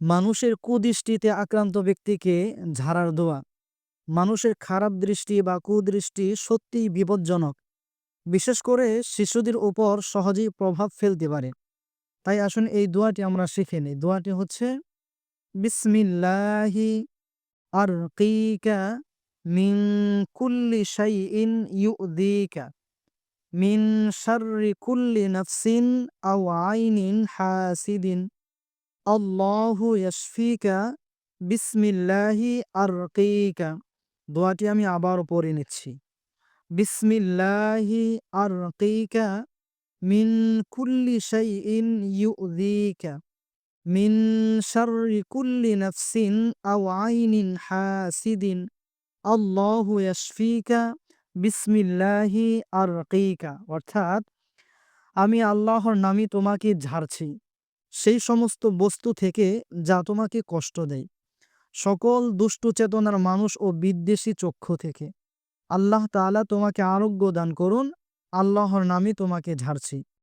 মানুষের কুদৃষ্টিতে আক্রান্ত ব্যক্তিকে ঝাড়ার দোয়া। মানুষের খারাপ দৃষ্টি বা কুদৃষ্টি সত্যিই বিপজ্জনক। বিশেষ করে শিশুদের উপর সহজেই প্রভাব ফেলতে পারে। তাই আসুন এই দোয়াটি আমরা শিখে নিই। দোয়াটি হচ্ছে, বিসমিল্লাহি আর কিকা মিন কুল্লি শাইইন ইউদিকা মিন শাররি কুল্লি নাফসিন আও আইনিন হাসিদিন। আল্লাহু ইয়াশফিকা বিসমিল্লাহি আর কিকা দোয়াটি আমি আবার পড়ে নিচ্ছি। বিসমিল্লাহি আর মিন কুল্লি শাইইন ইউদিকা মিন শাররি কুল্লি নাফসিন আও আইনিন হাসিদিন। আল্লাহু ইয়াশফিকা বিসমিল্লাহি আর অর্থাৎ আমি আল্লাহর নামই তোমাকে ঝাড়ছি। সেই সমস্ত বস্তু থেকে যা তোমাকে কষ্ট দেয়। সকল দুষ্ট চেতনার মানুষ ও বিদ্বেষী চক্ষু থেকে। আল্লাহ তালা তোমাকে আরোগ্য দান করুন। আল্লাহর নামে তোমাকে ঝাড়ছি।